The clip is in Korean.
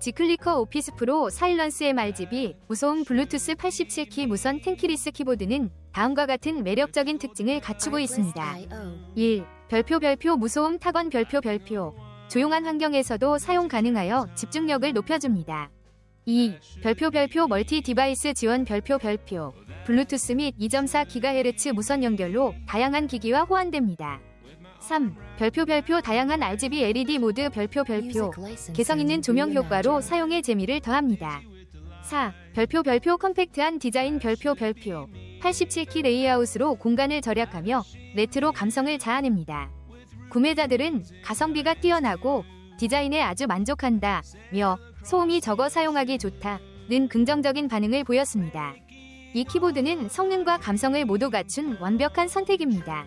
지클리커 오피스 프로 사일런스 MRGB 무소음 블루투스 87키 무선 텐키리스 키보드는 다음과 같은 매력적인 특징을 갖추고 있습니다. 1. 별표 별표 무소음 타건 별표 별표 조용한 환경에서도 사용 가능하여 집중력을 높여줍니다. 2. 별표 별표 멀티 디바이스 지원 별표 별표 블루투스 및 2.4GHz 무선 연결로 다양한 기기와 호환됩니다. 3. 별표 별표 다양한 RGB LED 모드 별표 별표 개성 있는 조명 효과로 사용의 재미를 더합니다. 4. 별표 별표 컴팩트한 디자인 별표 별표 87키 레이아웃으로 공간을 절약하며 레트로 감성을 자아냅니다. 구매자들은 가성비가 뛰어나고 디자인에 아주 만족한다 며 소음이 적어 사용하기 좋다 는 긍정적인 반응을 보였습니다. 이 키보드는 성능과 감성을 모두 갖춘 완벽한 선택입니다.